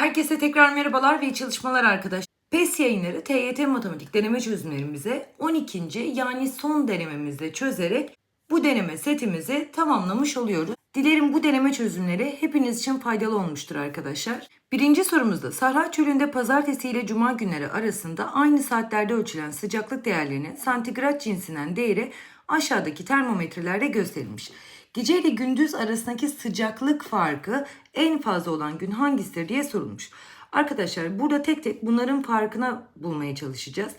Herkese tekrar merhabalar ve iyi çalışmalar arkadaşlar. PES yayınları TYT matematik deneme çözümlerimize 12. yani son denememizde çözerek bu deneme setimizi tamamlamış oluyoruz. Dilerim bu deneme çözümleri hepiniz için faydalı olmuştur arkadaşlar. Birinci sorumuzda Sahra Çölü'nde pazartesi ile cuma günleri arasında aynı saatlerde ölçülen sıcaklık değerlerinin santigrat cinsinden değeri aşağıdaki termometrelerde gösterilmiş. Gece ile gündüz arasındaki sıcaklık farkı en fazla olan gün hangisidir diye sorulmuş. Arkadaşlar burada tek tek bunların farkına bulmaya çalışacağız.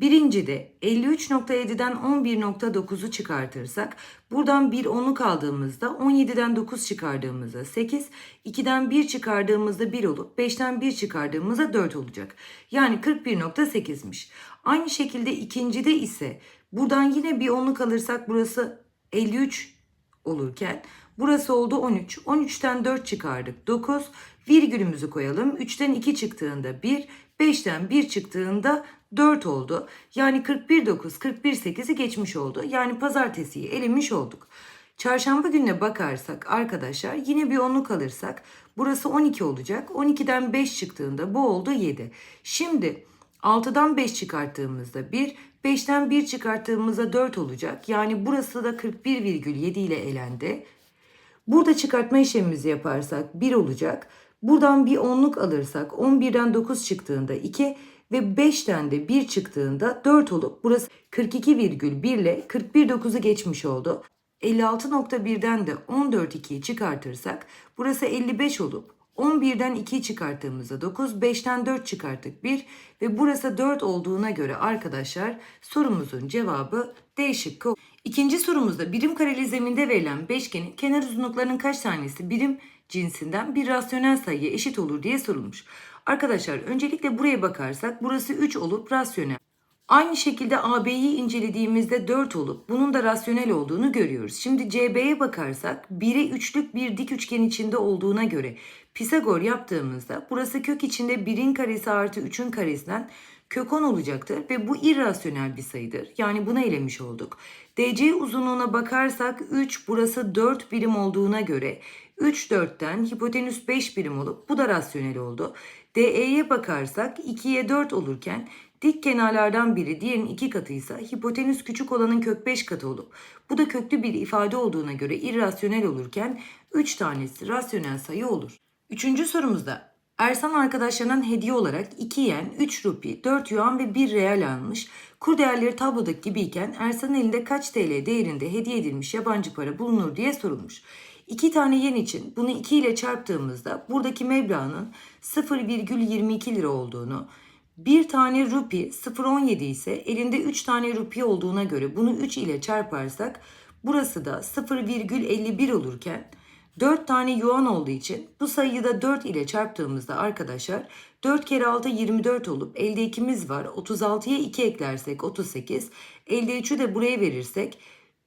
Birinci de 53.7'den 11.9'u çıkartırsak buradan bir onluk aldığımızda 17'den 9 çıkardığımızda 8, 2'den 1 çıkardığımızda 1 olup 5'ten 1 çıkardığımızda 4 olacak. Yani 41.8'miş. Aynı şekilde ikincide ise buradan yine bir onluk alırsak burası 53 olurken burası oldu 13. 13'ten 4 çıkardık 9. Virgülümüzü koyalım. 3'ten 2 çıktığında 1. 5'ten 1 çıktığında 4 oldu. Yani 41 9 41 8'i geçmiş oldu. Yani pazartesiyi elemiş olduk. Çarşamba gününe bakarsak arkadaşlar yine bir onluk alırsak burası 12 olacak. 12'den 5 çıktığında bu oldu 7. Şimdi 6'dan 5 çıkarttığımızda 1, 5'ten 1 çıkarttığımızda 4 olacak. Yani burası da 41,7 ile elendi. Burada çıkartma işlemimizi yaparsak 1 olacak. Buradan bir onluk alırsak 11'den 9 çıktığında 2 ve 5'ten de 1 çıktığında 4 olup burası 42,1 ile 41,9'u geçmiş oldu. 56.1'den de 14.2'yi çıkartırsak burası 55 olup 11'den 2'yi çıkarttığımızda 9, 5'ten 4 çıkarttık 1 ve burası 4 olduğuna göre arkadaşlar sorumuzun cevabı D şıkkı. İkinci sorumuzda birim kareli zeminde verilen beşgenin kenar uzunluklarının kaç tanesi birim cinsinden bir rasyonel sayıya eşit olur diye sorulmuş. Arkadaşlar öncelikle buraya bakarsak burası 3 olup rasyonel. Aynı şekilde AB'yi incelediğimizde 4 olup bunun da rasyonel olduğunu görüyoruz. Şimdi CB'ye bakarsak 1'e 3'lük bir dik üçgen içinde olduğuna göre Pisagor yaptığımızda burası kök içinde 1'in karesi artı 3'ün karesinden kök 10 olacaktır ve bu irrasyonel bir sayıdır. Yani bunu elemiş olduk. DC uzunluğuna bakarsak 3 burası 4 birim olduğuna göre 3 4'ten hipotenüs 5 birim olup bu da rasyonel oldu. DE'ye bakarsak 2'ye 4 olurken dik kenarlardan biri diğerinin iki katıysa hipotenüs küçük olanın kök 5 katı olup bu da köklü bir ifade olduğuna göre irrasyonel olurken 3 tanesi rasyonel sayı olur. Üçüncü sorumuzda Ersan arkadaşlarından hediye olarak 2 yen, 3 rupi, 4 yuan ve 1 real almış. Kur değerleri tablodaki gibiyken Ersan'ın elinde kaç TL değerinde hediye edilmiş yabancı para bulunur diye sorulmuş. 2 tane yen için bunu 2 ile çarptığımızda buradaki meblağın 0,22 lira olduğunu, bir tane rupi 0.17 ise elinde 3 tane rupi olduğuna göre bunu 3 ile çarparsak burası da 0,51 olurken 4 tane yuan olduğu için bu sayıyı da 4 ile çarptığımızda arkadaşlar 4 kere 6 24 olup elde 2'miz var. 36'ya 2 eklersek 38. Elde 3'ü de buraya verirsek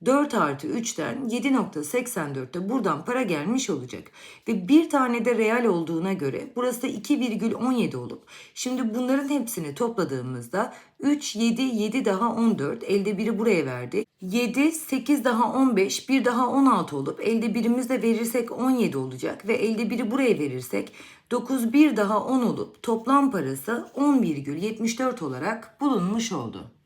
4 artı 3'ten 7.84'te buradan para gelmiş olacak. Ve bir tane de real olduğuna göre burası da 2,17 olup şimdi bunların hepsini topladığımızda 3, 7, 7 daha 14 elde biri buraya verdi. 7, 8 daha 15, bir daha 16 olup elde birimiz de verirsek 17 olacak ve elde biri buraya verirsek 9, bir daha 10 olup toplam parası 10,74 olarak bulunmuş oldu.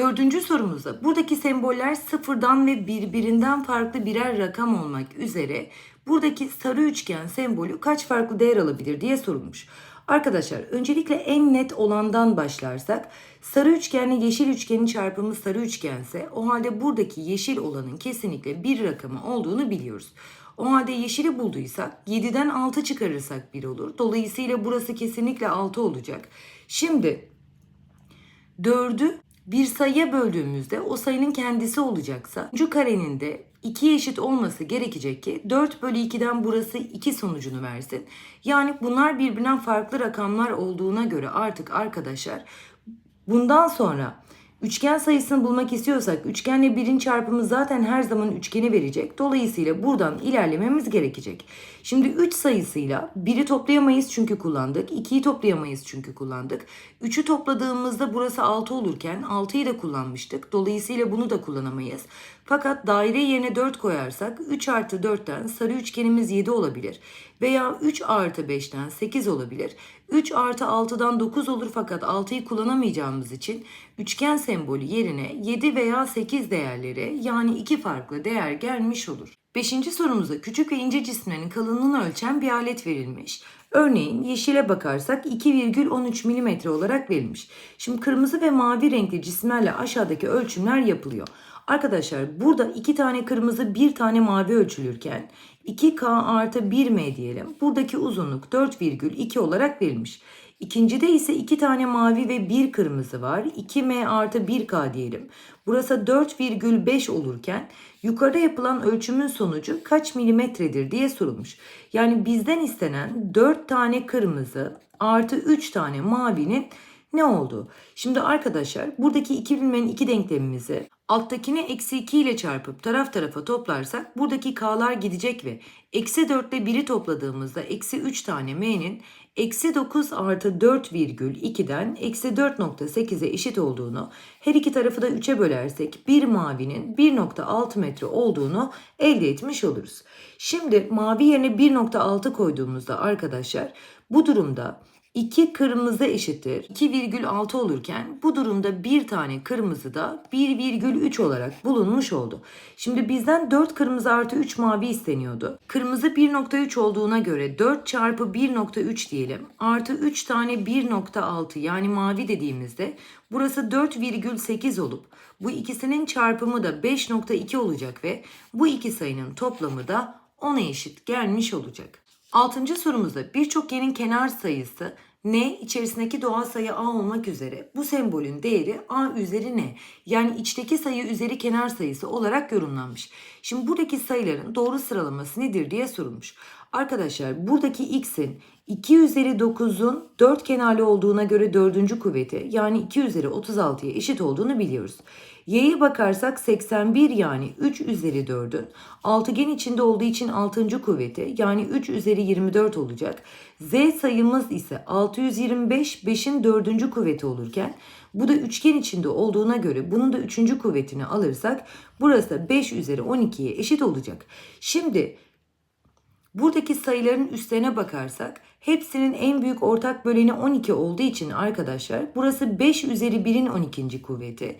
Dördüncü sorumuzda buradaki semboller sıfırdan ve birbirinden farklı birer rakam olmak üzere buradaki sarı üçgen sembolü kaç farklı değer alabilir diye sorulmuş. Arkadaşlar öncelikle en net olandan başlarsak sarı üçgenle yeşil üçgenin çarpımı sarı üçgense o halde buradaki yeşil olanın kesinlikle bir rakamı olduğunu biliyoruz. O halde yeşili bulduysak 7'den 6 çıkarırsak 1 olur. Dolayısıyla burası kesinlikle 6 olacak. Şimdi 4'ü bir sayıya böldüğümüzde o sayının kendisi olacaksa şu karenin de 2'ye eşit olması gerekecek ki 4 bölü 2'den burası 2 sonucunu versin. Yani bunlar birbirinden farklı rakamlar olduğuna göre artık arkadaşlar bundan sonra üçgen sayısını bulmak istiyorsak üçgenle birin çarpımı zaten her zaman üçgeni verecek. Dolayısıyla buradan ilerlememiz gerekecek. Şimdi 3 sayısıyla 1'i toplayamayız çünkü kullandık. 2'yi toplayamayız çünkü kullandık. 3'ü topladığımızda burası 6 olurken 6'yı da kullanmıştık. Dolayısıyla bunu da kullanamayız. Fakat daire yerine 4 koyarsak 3 artı 4'ten sarı üçgenimiz 7 olabilir. Veya 3 artı 5'ten 8 olabilir. 3 artı 6'dan 9 olur fakat 6'yı kullanamayacağımız için üçgen sembolü yerine 7 veya 8 değerleri yani iki farklı değer gelmiş olur. Beşinci sorumuza küçük ve ince cisimlerin kalınlığını ölçen bir alet verilmiş. Örneğin yeşile bakarsak 2,13 mm olarak verilmiş. Şimdi kırmızı ve mavi renkli cisimlerle aşağıdaki ölçümler yapılıyor. Arkadaşlar burada iki tane kırmızı bir tane mavi ölçülürken 2K artı 1M diyelim. Buradaki uzunluk 4,2 olarak verilmiş. İkincide ise iki tane mavi ve bir kırmızı var. 2M artı 1K diyelim. Burası 4,5 olurken yukarıda yapılan ölçümün sonucu kaç milimetredir diye sorulmuş. Yani bizden istenen 4 tane kırmızı artı 3 tane mavinin ne oldu? Şimdi arkadaşlar buradaki iki bilmenin iki denklemimizi alttakini eksi 2 ile çarpıp taraf tarafa toplarsak buradaki k'lar gidecek ve eksi 4 ile 1'i topladığımızda eksi 3 tane m'nin eksi 9 artı 4 virgül 2'den eksi 4.8'e eşit olduğunu her iki tarafı da 3'e bölersek bir mavinin 1.6 metre olduğunu elde etmiş oluruz. Şimdi mavi yerine 1.6 koyduğumuzda arkadaşlar bu durumda 2 kırmızı eşittir 2,6 olurken bu durumda bir tane kırmızı da 1,3 olarak bulunmuş oldu. Şimdi bizden 4 kırmızı artı 3 mavi isteniyordu. Kırmızı 1.3 olduğuna göre 4 çarpı 1.3 diyelim. Artı 3 tane 1.6 yani mavi dediğimizde burası 4,8 olup bu ikisinin çarpımı da 5.2 olacak ve bu iki sayının toplamı da 10'a eşit gelmiş olacak. Altıncı sorumuzda birçok yerin kenar sayısı n içerisindeki doğal sayı a olmak üzere bu sembolün değeri a üzeri n yani içteki sayı üzeri kenar sayısı olarak yorumlanmış. Şimdi buradaki sayıların doğru sıralaması nedir diye sorulmuş. Arkadaşlar buradaki x'in 2 üzeri 9'un 4 kenarlı olduğuna göre 4. kuvveti yani 2 üzeri 36'ya eşit olduğunu biliyoruz. Y'ye bakarsak 81 yani 3 üzeri 4'ün altıgen içinde olduğu için 6. kuvveti yani 3 üzeri 24 olacak. Z sayımız ise 625 5'in 4. kuvveti olurken bu da üçgen içinde olduğuna göre bunun da 3. kuvvetini alırsak burası 5 üzeri 12'ye eşit olacak. Şimdi Buradaki sayıların üstlerine bakarsak hepsinin en büyük ortak böleni 12 olduğu için arkadaşlar burası 5 üzeri 1'in 12. kuvveti.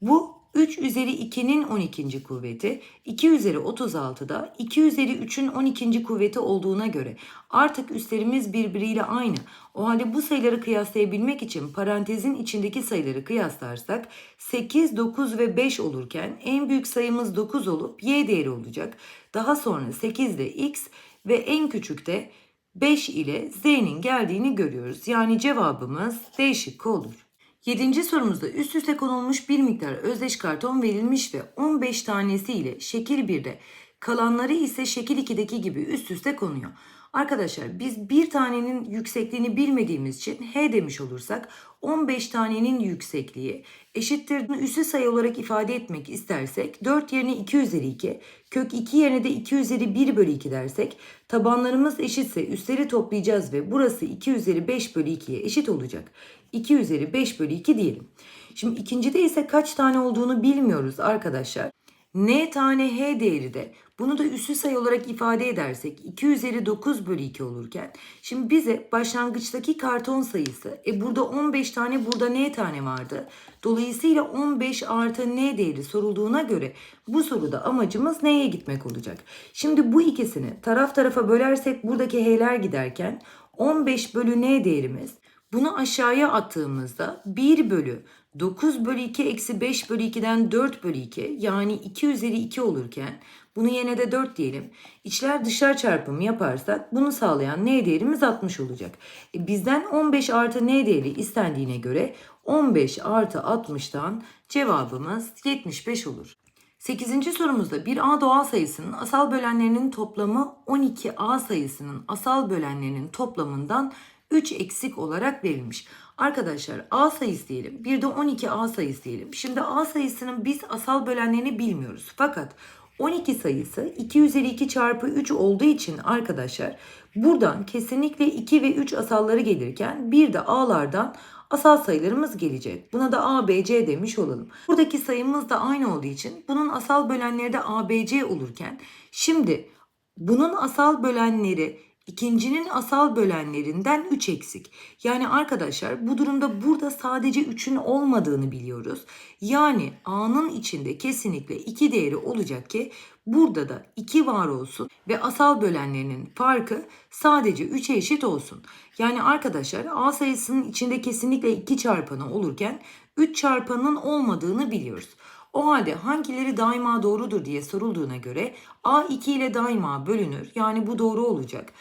Bu 3 üzeri 2'nin 12. kuvveti, 2 üzeri 36'da 2 üzeri 3'ün 12. kuvveti olduğuna göre artık üstlerimiz birbiriyle aynı. O halde bu sayıları kıyaslayabilmek için parantezin içindeki sayıları kıyaslarsak 8, 9 ve 5 olurken en büyük sayımız 9 olup y değeri olacak. Daha sonra 8 de x ve en küçük de 5 ile z'nin geldiğini görüyoruz. Yani cevabımız D şıkkı olur. Yedinci sorumuzda üst üste konulmuş bir miktar özdeş karton verilmiş ve 15 tanesi ile şekil 1'de kalanları ise şekil 2'deki gibi üst üste konuyor. Arkadaşlar biz bir tanenin yüksekliğini bilmediğimiz için H demiş olursak 15 tanenin yüksekliği eşittir üssü sayı olarak ifade etmek istersek 4 yerine 2 üzeri 2 kök 2 yerine de 2 üzeri 1 bölü 2 dersek tabanlarımız eşitse üstleri toplayacağız ve burası 2 üzeri 5 bölü 2'ye eşit olacak. 2 üzeri 5 bölü 2 diyelim. Şimdi ikincide ise kaç tane olduğunu bilmiyoruz arkadaşlar. N tane H değeri de bunu da üssü sayı olarak ifade edersek 2 üzeri 9 bölü 2 olurken şimdi bize başlangıçtaki karton sayısı e burada 15 tane burada N tane vardı. Dolayısıyla 15 artı N değeri sorulduğuna göre bu soruda amacımız N'ye gitmek olacak. Şimdi bu ikisini taraf tarafa bölersek buradaki H'ler giderken 15 bölü N değerimiz bunu aşağıya attığımızda 1 bölü 9 bölü 2 eksi 5 bölü 2'den 4 bölü 2 yani 2 üzeri 2 olurken bunu yine de 4 diyelim. İçler dışlar çarpımı yaparsak bunu sağlayan n değerimiz 60 olacak. E bizden 15 artı n değeri istendiğine göre 15 artı 60'tan cevabımız 75 olur. 8. sorumuzda bir A doğal sayısının asal bölenlerinin toplamı 12A sayısının asal bölenlerinin toplamından 3 eksik olarak verilmiş. Arkadaşlar A sayısı diyelim. Bir de 12 A sayısı diyelim. Şimdi A sayısının biz asal bölenlerini bilmiyoruz. Fakat 12 sayısı 2 üzeri 2 çarpı 3 olduğu için arkadaşlar buradan kesinlikle 2 ve 3 asalları gelirken bir de a'lardan asal sayılarımız gelecek. Buna da ABC demiş olalım. Buradaki sayımız da aynı olduğu için bunun asal bölenleri de ABC olurken şimdi bunun asal bölenleri ikincinin asal bölenlerinden 3 eksik. Yani arkadaşlar bu durumda burada sadece 3'ün olmadığını biliyoruz. Yani A'nın içinde kesinlikle 2 değeri olacak ki burada da 2 var olsun ve asal bölenlerinin farkı sadece 3'e eşit olsun. Yani arkadaşlar A sayısının içinde kesinlikle 2 çarpanı olurken 3 çarpanının olmadığını biliyoruz. O halde hangileri daima doğrudur diye sorulduğuna göre A 2 ile daima bölünür. Yani bu doğru olacak.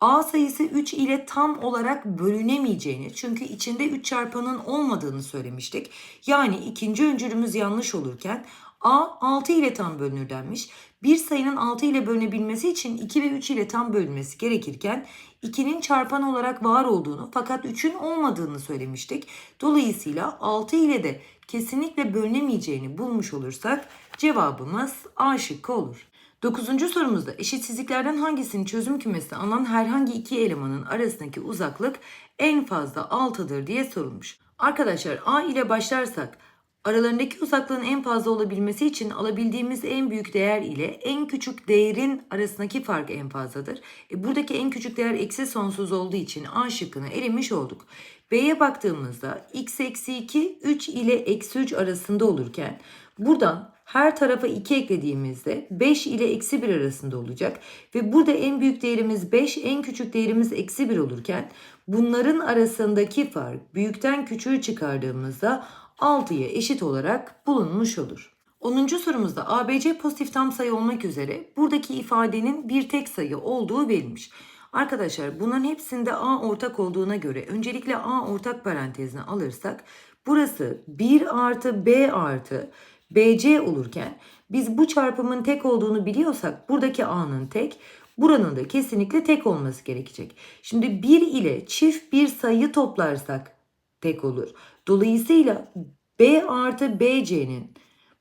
A sayısı 3 ile tam olarak bölünemeyeceğini çünkü içinde 3 çarpanın olmadığını söylemiştik. Yani ikinci öncülümüz yanlış olurken A 6 ile tam bölünür denmiş. Bir sayının 6 ile bölünebilmesi için 2 ve 3 ile tam bölünmesi gerekirken 2'nin çarpan olarak var olduğunu fakat 3'ün olmadığını söylemiştik. Dolayısıyla 6 ile de kesinlikle bölünemeyeceğini bulmuş olursak cevabımız A şıkkı olur. Dokuzuncu sorumuzda eşitsizliklerden hangisinin çözüm kümesine alınan herhangi iki elemanın arasındaki uzaklık en fazla 6'dır diye sorulmuş. Arkadaşlar A ile başlarsak aralarındaki uzaklığın en fazla olabilmesi için alabildiğimiz en büyük değer ile en küçük değerin arasındaki fark en fazladır. E buradaki en küçük değer eksi sonsuz olduğu için A şıkkını elemiş olduk. B'ye baktığımızda x eksi 2 3 ile eksi 3 arasında olurken buradan her tarafa 2 eklediğimizde 5 ile eksi 1 arasında olacak. Ve burada en büyük değerimiz 5, en küçük değerimiz eksi 1 olurken bunların arasındaki fark büyükten küçüğü çıkardığımızda 6'ya eşit olarak bulunmuş olur. 10. sorumuzda ABC pozitif tam sayı olmak üzere buradaki ifadenin bir tek sayı olduğu verilmiş. Arkadaşlar bunların hepsinde A ortak olduğuna göre öncelikle A ortak parantezine alırsak burası 1 artı B artı BC olurken biz bu çarpımın tek olduğunu biliyorsak buradaki A'nın tek, buranın da kesinlikle tek olması gerekecek. Şimdi 1 ile çift bir sayı toplarsak tek olur. Dolayısıyla B artı BC'nin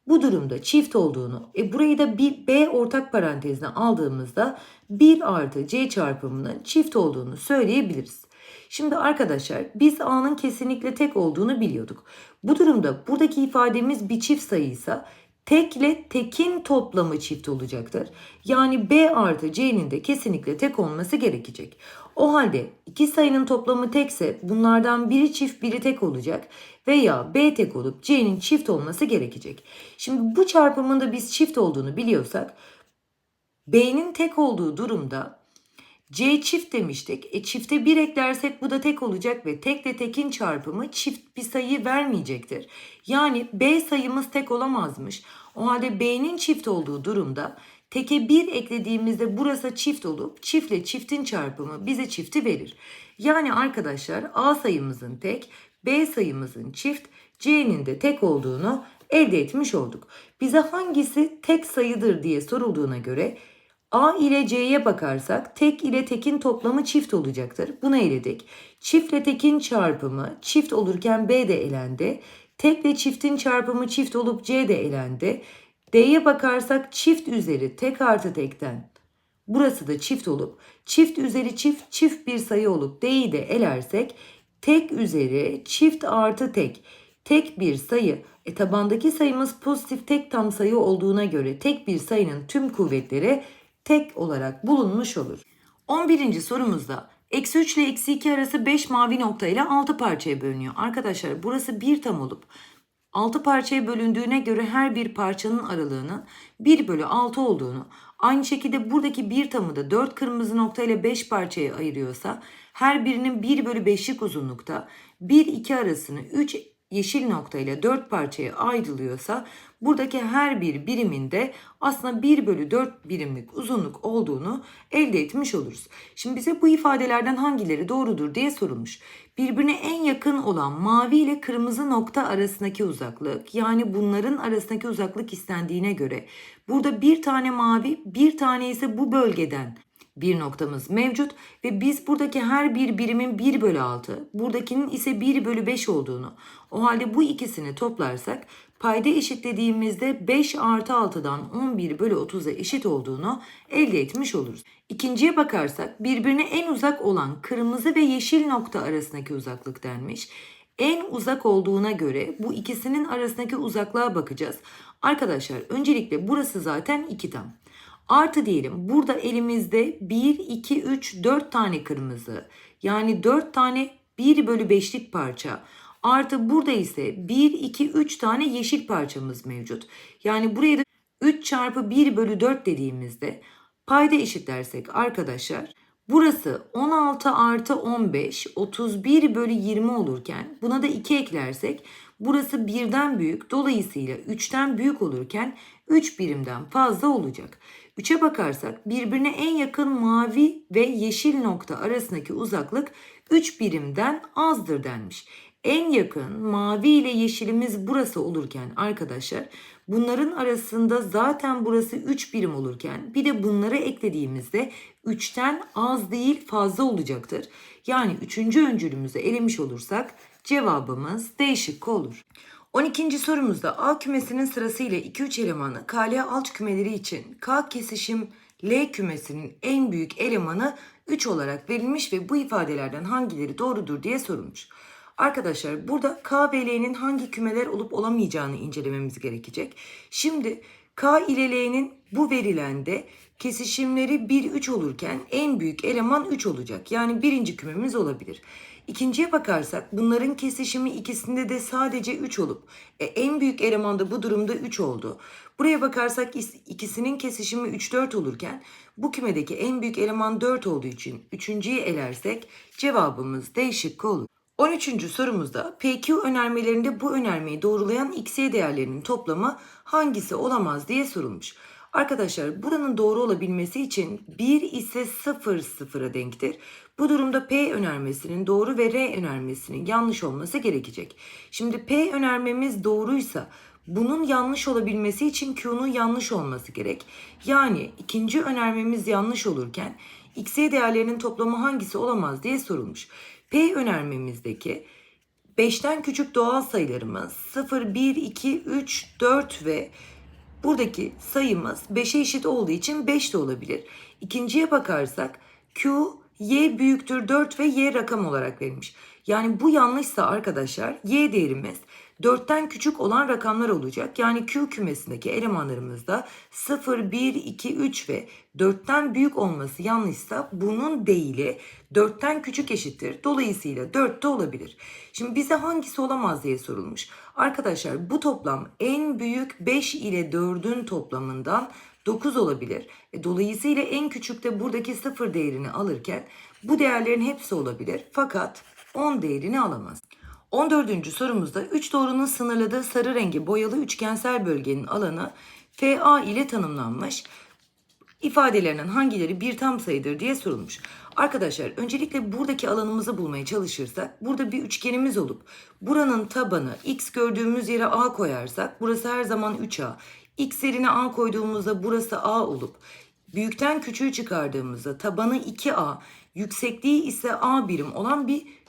bu durumda çift olduğunu, e burayı da bir B ortak parantezine aldığımızda 1 artı C çarpımının çift olduğunu söyleyebiliriz. Şimdi arkadaşlar biz A'nın kesinlikle tek olduğunu biliyorduk. Bu durumda buradaki ifademiz bir çift sayıysa tek ile tekin toplamı çift olacaktır. Yani B artı C'nin de kesinlikle tek olması gerekecek. O halde iki sayının toplamı tekse bunlardan biri çift biri tek olacak veya B tek olup C'nin çift olması gerekecek. Şimdi bu çarpımın da biz çift olduğunu biliyorsak B'nin tek olduğu durumda C çift demiştik. E çifte 1 eklersek bu da tek olacak ve tekle tekin çarpımı çift bir sayı vermeyecektir. Yani B sayımız tek olamazmış. O halde B'nin çift olduğu durumda teke 1 eklediğimizde burası çift olup çiftle çiftin çarpımı bize çifti verir. Yani arkadaşlar A sayımızın tek, B sayımızın çift, C'nin de tek olduğunu elde etmiş olduk. Bize hangisi tek sayıdır diye sorulduğuna göre A ile C'ye bakarsak tek ile tekin toplamı çift olacaktır. Bunu eledik. Çiftle tekin çarpımı çift olurken B de elendi. Tekle çiftin çarpımı çift olup C de elendi. D'ye bakarsak çift üzeri tek artı tekten burası da çift olup çift üzeri çift çift bir sayı olup D'yi de elersek tek üzeri çift artı tek tek bir sayı e tabandaki sayımız pozitif tek tam sayı olduğuna göre tek bir sayının tüm kuvvetleri tek olarak bulunmuş olur. 11. sorumuzda eksi 3 ile eksi 2 arası 5 mavi nokta ile 6 parçaya bölünüyor. Arkadaşlar burası bir tam olup 6 parçaya bölündüğüne göre her bir parçanın aralığının 1 bölü 6 olduğunu, aynı şekilde buradaki bir tamı da 4 kırmızı nokta ile 5 parçaya ayırıyorsa her birinin 1 bölü 5'lik uzunlukta 1-2 arasını 3 yeşil nokta ile 4 parçaya ayrılıyorsa buradaki her bir biriminde aslında 1 bölü 4 birimlik uzunluk olduğunu elde etmiş oluruz. Şimdi bize bu ifadelerden hangileri doğrudur diye sorulmuş. Birbirine en yakın olan mavi ile kırmızı nokta arasındaki uzaklık yani bunların arasındaki uzaklık istendiğine göre burada bir tane mavi bir tane ise bu bölgeden bir noktamız mevcut ve biz buradaki her bir birimin 1 bölü 6, buradakinin ise 1 bölü 5 olduğunu, o halde bu ikisini toplarsak payda eşitlediğimizde 5 artı 6'dan 11 bölü 30'a eşit olduğunu elde etmiş oluruz. İkinciye bakarsak birbirine en uzak olan kırmızı ve yeşil nokta arasındaki uzaklık denmiş. En uzak olduğuna göre bu ikisinin arasındaki uzaklığa bakacağız. Arkadaşlar öncelikle burası zaten 2 tam. Artı diyelim burada elimizde 1, 2, 3, 4 tane kırmızı yani 4 tane 1 bölü 5'lik parça. Artı burada ise 1, 2, 3 tane yeşil parçamız mevcut. Yani buraya da 3 çarpı 1 bölü 4 dediğimizde payda eşitlersek arkadaşlar burası 16 artı 15 31 bölü 20 olurken buna da 2 eklersek burası 1'den büyük dolayısıyla 3'ten büyük olurken 3 birimden fazla olacak. 3'e bakarsak birbirine en yakın mavi ve yeşil nokta arasındaki uzaklık 3 birimden azdır denmiş. En yakın mavi ile yeşilimiz burası olurken arkadaşlar bunların arasında zaten burası 3 birim olurken bir de bunları eklediğimizde 3'ten az değil fazla olacaktır. Yani 3. öncülümüzü elemiş olursak cevabımız D şıkkı olur. 12. sorumuzda A kümesinin sırasıyla 2-3 elemanı KL alt kümeleri için K kesişim L kümesinin en büyük elemanı 3 olarak verilmiş ve bu ifadelerden hangileri doğrudur diye sorulmuş. Arkadaşlar burada K ve L'nin hangi kümeler olup olamayacağını incelememiz gerekecek. Şimdi K ile L'nin bu verilende kesişimleri 1-3 olurken en büyük eleman 3 olacak. Yani birinci kümemiz olabilir. İkinciye bakarsak bunların kesişimi ikisinde de sadece 3 olup e, en büyük eleman da bu durumda 3 oldu. Buraya bakarsak is- ikisinin kesişimi 3-4 olurken bu kümedeki en büyük eleman 4 olduğu için üçüncüyü elersek cevabımız D şıkkı olur. 13. sorumuzda PQ önermelerinde bu önermeyi doğrulayan XY değerlerinin toplamı hangisi olamaz diye sorulmuş. Arkadaşlar buranın doğru olabilmesi için 1 ise 0 sıfıra denktir. Bu durumda P önermesinin doğru ve R önermesinin yanlış olması gerekecek. Şimdi P önermemiz doğruysa bunun yanlış olabilmesi için Q'nun yanlış olması gerek. Yani ikinci önermemiz yanlış olurken XY değerlerinin toplamı hangisi olamaz diye sorulmuş. P önermemizdeki 5'ten küçük doğal sayılarımız 0, 1, 2, 3, 4 ve buradaki sayımız 5'e eşit olduğu için 5 de olabilir. İkinciye bakarsak Q, Y büyüktür 4 ve Y rakam olarak verilmiş. Yani bu yanlışsa arkadaşlar Y değerimiz 4'ten küçük olan rakamlar olacak. Yani Q kümesindeki elemanlarımızda 0, 1, 2, 3 ve 4'ten büyük olması yanlışsa bunun değili 4'ten küçük eşittir. Dolayısıyla 4 de olabilir. Şimdi bize hangisi olamaz diye sorulmuş. Arkadaşlar bu toplam en büyük 5 ile 4'ün toplamından 9 olabilir. E, Dolayısıyla en küçük de buradaki 0 değerini alırken bu değerlerin hepsi olabilir. Fakat 10 değerini alamaz. 14. sorumuzda 3 doğrunun sınırladığı sarı rengi boyalı üçgensel bölgenin alanı FA ile tanımlanmış. İfadelerinin hangileri bir tam sayıdır diye sorulmuş. Arkadaşlar öncelikle buradaki alanımızı bulmaya çalışırsak burada bir üçgenimiz olup buranın tabanı x gördüğümüz yere a koyarsak burası her zaman 3a. x yerine a koyduğumuzda burası a olup büyükten küçüğü çıkardığımızda tabanı 2a yüksekliği ise a birim olan bir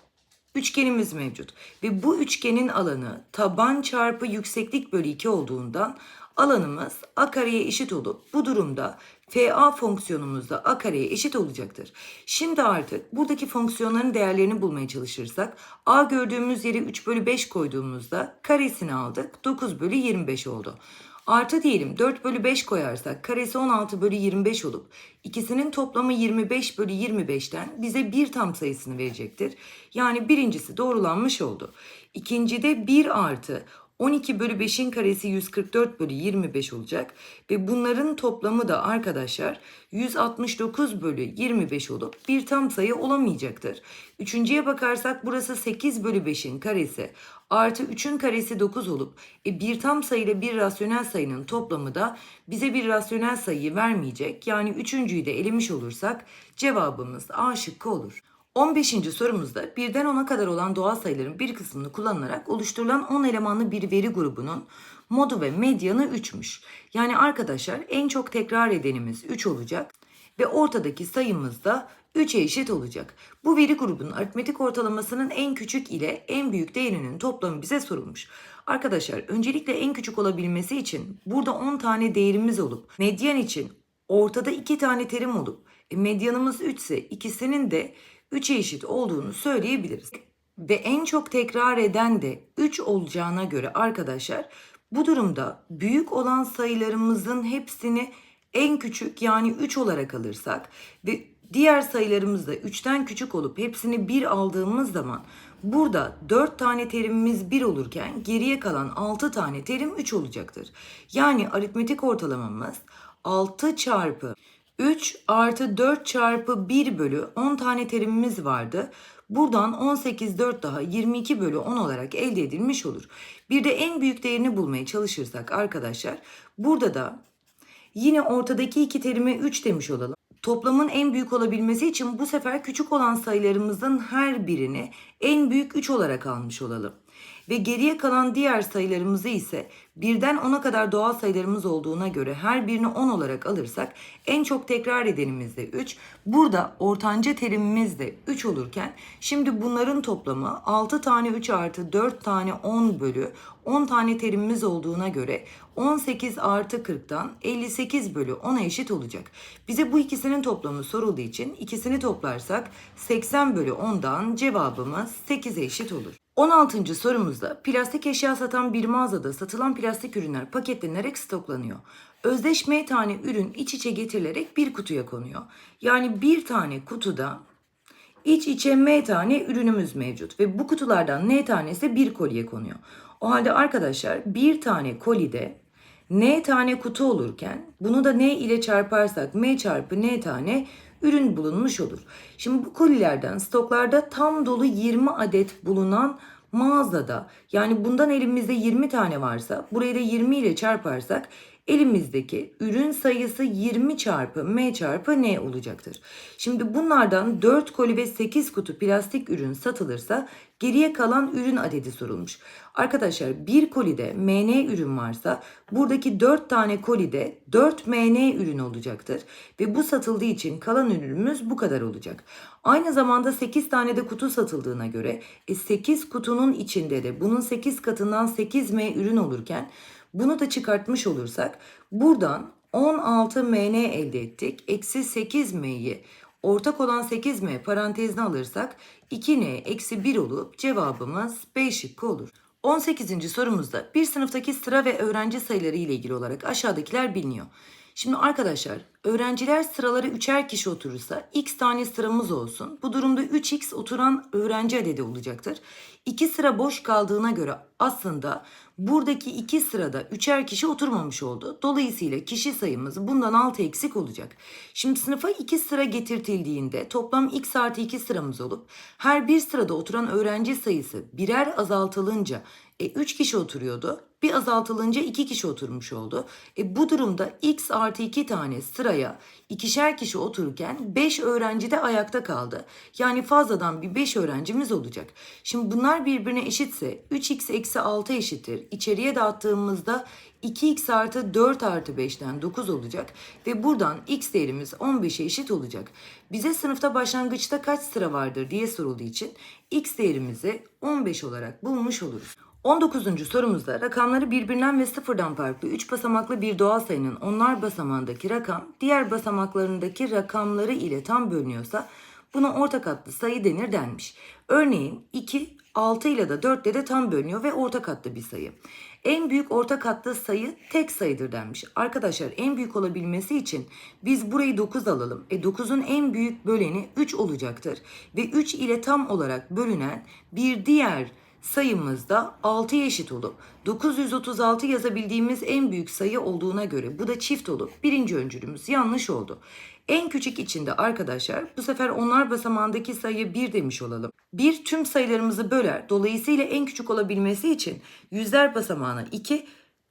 üçgenimiz mevcut. Ve bu üçgenin alanı taban çarpı yükseklik bölü 2 olduğundan alanımız a kareye eşit olup bu durumda FA fonksiyonumuz da a kareye eşit olacaktır. Şimdi artık buradaki fonksiyonların değerlerini bulmaya çalışırsak a gördüğümüz yere 3 bölü 5 koyduğumuzda karesini aldık 9 bölü 25 oldu. Artı diyelim 4 bölü 5 koyarsak karesi 16 bölü 25 olup ikisinin toplamı 25 bölü 25'ten bize bir tam sayısını verecektir. Yani birincisi doğrulanmış oldu. İkincide 1 artı 12 bölü 5'in karesi 144 bölü 25 olacak. Ve bunların toplamı da arkadaşlar 169 bölü 25 olup bir tam sayı olamayacaktır. Üçüncüye bakarsak burası 8 bölü 5'in karesi artı 3'ün karesi 9 olup e, bir tam sayı ile bir rasyonel sayının toplamı da bize bir rasyonel sayıyı vermeyecek. Yani üçüncüyü de elemiş olursak cevabımız A şıkkı olur. 15. sorumuzda birden 10'a kadar olan doğal sayıların bir kısmını kullanılarak oluşturulan 10 elemanlı bir veri grubunun modu ve medyanı 3'müş. Yani arkadaşlar en çok tekrar edenimiz 3 olacak. ve ortadaki sayımız da 3'e eşit olacak. Bu veri grubunun aritmetik ortalamasının en küçük ile en büyük değerinin toplamı bize sorulmuş. Arkadaşlar öncelikle en küçük olabilmesi için burada 10 tane değerimiz olup medyan için ortada 2 tane terim olup e, medyanımız 3 ise ikisinin de 3'e eşit olduğunu söyleyebiliriz. Ve en çok tekrar eden de 3 olacağına göre arkadaşlar bu durumda büyük olan sayılarımızın hepsini en küçük yani 3 olarak alırsak ve diğer sayılarımız da 3'ten küçük olup hepsini 1 aldığımız zaman burada 4 tane terimimiz 1 olurken geriye kalan 6 tane terim 3 olacaktır. Yani aritmetik ortalamamız 6 çarpı 3 artı 4 çarpı 1 bölü 10 tane terimimiz vardı. Buradan 18 4 daha 22 bölü 10 olarak elde edilmiş olur. Bir de en büyük değerini bulmaya çalışırsak arkadaşlar burada da yine ortadaki iki terime 3 demiş olalım. Toplamın en büyük olabilmesi için bu sefer küçük olan sayılarımızın her birini en büyük 3 olarak almış olalım. Ve geriye kalan diğer sayılarımızı ise birden 10'a kadar doğal sayılarımız olduğuna göre her birini 10 olarak alırsak en çok tekrar edenimiz de 3. Burada ortanca terimimiz de 3 olurken şimdi bunların toplamı 6 tane 3 artı 4 tane 10 bölü 10 tane terimimiz olduğuna göre 18 artı 40'tan 58 bölü 10'a eşit olacak. Bize bu ikisinin toplamı sorulduğu için ikisini toplarsak 80 bölü 10'dan cevabımız 8'e eşit olur. 16. sorumuzda plastik eşya satan bir mağazada satılan plastik ürünler paketlenerek stoklanıyor. Özdeş M tane ürün iç içe getirilerek bir kutuya konuyor. Yani bir tane kutuda iç içe M tane ürünümüz mevcut ve bu kutulardan N tanesi bir kolye konuyor. O halde arkadaşlar bir tane kolide N tane kutu olurken bunu da N ile çarparsak M çarpı N tane ürün bulunmuş olur. Şimdi bu kolilerden stoklarda tam dolu 20 adet bulunan mağazada yani bundan elimizde 20 tane varsa burayı da 20 ile çarparsak elimizdeki ürün sayısı 20 çarpı M çarpı N olacaktır. Şimdi bunlardan 4 koli ve 8 kutu plastik ürün satılırsa geriye kalan ürün adedi sorulmuş. Arkadaşlar bir kolide MN ürün varsa buradaki 4 tane kolide 4 MN ürün olacaktır. Ve bu satıldığı için kalan ürünümüz bu kadar olacak. Aynı zamanda 8 tane de kutu satıldığına göre e, 8 kutunun içinde de bunun 8 katından 8 M ürün olurken bunu da çıkartmış olursak buradan 16 MN elde ettik. Eksi 8 M'yi ortak olan 8M parantezine alırsak 2N eksi 1 olup cevabımız B şıkkı olur. 18. sorumuzda bir sınıftaki sıra ve öğrenci sayıları ile ilgili olarak aşağıdakiler biliniyor. Şimdi arkadaşlar öğrenciler sıraları üçer kişi oturursa x tane sıramız olsun. Bu durumda 3x oturan öğrenci adedi olacaktır. İki sıra boş kaldığına göre aslında buradaki iki sırada üçer kişi oturmamış oldu. Dolayısıyla kişi sayımız bundan 6 eksik olacak. Şimdi sınıfa iki sıra getirtildiğinde toplam x artı 2 sıramız olup her bir sırada oturan öğrenci sayısı birer azaltılınca e, 3 kişi oturuyordu. Bir azaltılınca 2 kişi oturmuş oldu. E, bu durumda x artı 2 tane sıraya ikişer kişi otururken 5 öğrenci de ayakta kaldı. Yani fazladan bir 5 öğrencimiz olacak. Şimdi bunlar birbirine eşitse 3x eksi 6 eşittir. İçeriye dağıttığımızda 2x artı 4 artı 5'ten 9 olacak ve buradan x değerimiz 15'e eşit olacak. Bize sınıfta başlangıçta kaç sıra vardır diye sorulduğu için x değerimizi 15 olarak bulmuş oluruz. 19. sorumuzda rakamları birbirinden ve sıfırdan farklı 3 basamaklı bir doğal sayının onlar basamağındaki rakam diğer basamaklarındaki rakamları ile tam bölünüyorsa buna ortak katlı sayı denir denmiş. Örneğin 2, 6 ile de 4 ile de tam bölünüyor ve ortak katlı bir sayı. En büyük ortak katlı sayı tek sayıdır denmiş. Arkadaşlar en büyük olabilmesi için biz burayı 9 alalım. E 9'un en büyük böleni 3 olacaktır. Ve 3 ile tam olarak bölünen bir diğer sayımız da 6'ya eşit olup 936 yazabildiğimiz en büyük sayı olduğuna göre bu da çift olup birinci öncülümüz yanlış oldu. En küçük içinde arkadaşlar bu sefer onlar basamağındaki sayı 1 demiş olalım. 1 tüm sayılarımızı böler. Dolayısıyla en küçük olabilmesi için yüzler basamağına 2,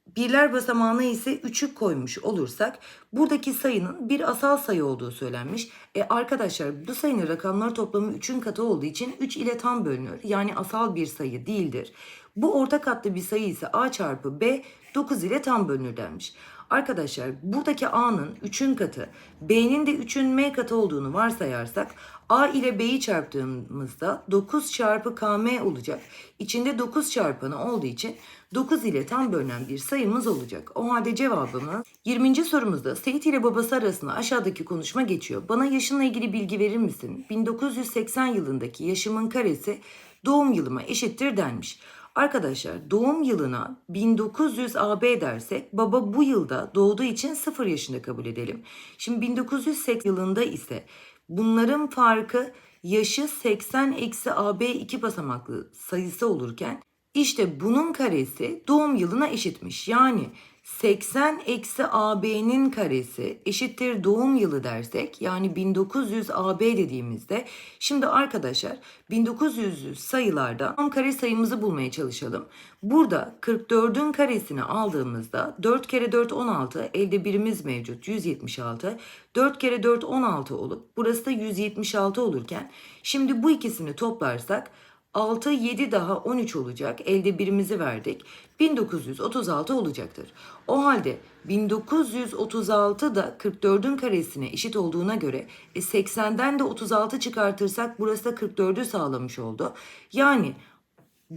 birler basamağına ise 3'ü koymuş olursak buradaki sayının bir asal sayı olduğu söylenmiş. E arkadaşlar bu sayının rakamları toplamı 3'ün katı olduğu için 3 ile tam bölünür. Yani asal bir sayı değildir. Bu orta katlı bir sayı ise a çarpı b 9 ile tam bölünür denmiş. Arkadaşlar buradaki A'nın 3'ün katı, B'nin de 3'ün M katı olduğunu varsayarsak A ile B'yi çarptığımızda 9 çarpı KM olacak. İçinde 9 çarpanı olduğu için 9 ile tam bölünen bir sayımız olacak. O halde cevabımız 20. sorumuzda Seyit ile babası arasında aşağıdaki konuşma geçiyor. Bana yaşınla ilgili bilgi verir misin? 1980 yılındaki yaşımın karesi doğum yılıma eşittir denmiş. Arkadaşlar doğum yılına 1900 AB dersek baba bu yılda doğduğu için 0 yaşında kabul edelim. Şimdi 1980 yılında ise bunların farkı yaşı 80 eksi AB iki basamaklı sayısı olurken işte bunun karesi doğum yılına eşitmiş. Yani 80 eksi AB'nin karesi eşittir doğum yılı dersek yani 1900 AB dediğimizde şimdi arkadaşlar 1900 sayılarda tam kare sayımızı bulmaya çalışalım. Burada 44'ün karesini aldığımızda 4 kere 4 16 elde birimiz mevcut 176 4 kere 4 16 olup burası da 176 olurken şimdi bu ikisini toplarsak 6, 7 daha 13 olacak. Elde birimizi verdik. 1936 olacaktır. O halde 1936 da 44'ün karesine eşit olduğuna göre e, 80'den de 36 çıkartırsak burası da 44'ü sağlamış oldu. Yani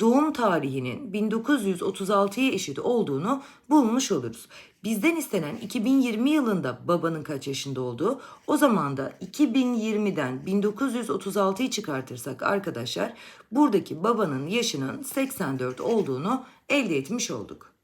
doğum tarihinin 1936'ya eşit olduğunu bulmuş oluruz. Bizden istenen 2020 yılında babanın kaç yaşında olduğu, o zaman da 2020'den 1936'yı çıkartırsak arkadaşlar buradaki babanın yaşının 84 olduğunu elde etmiş olduk.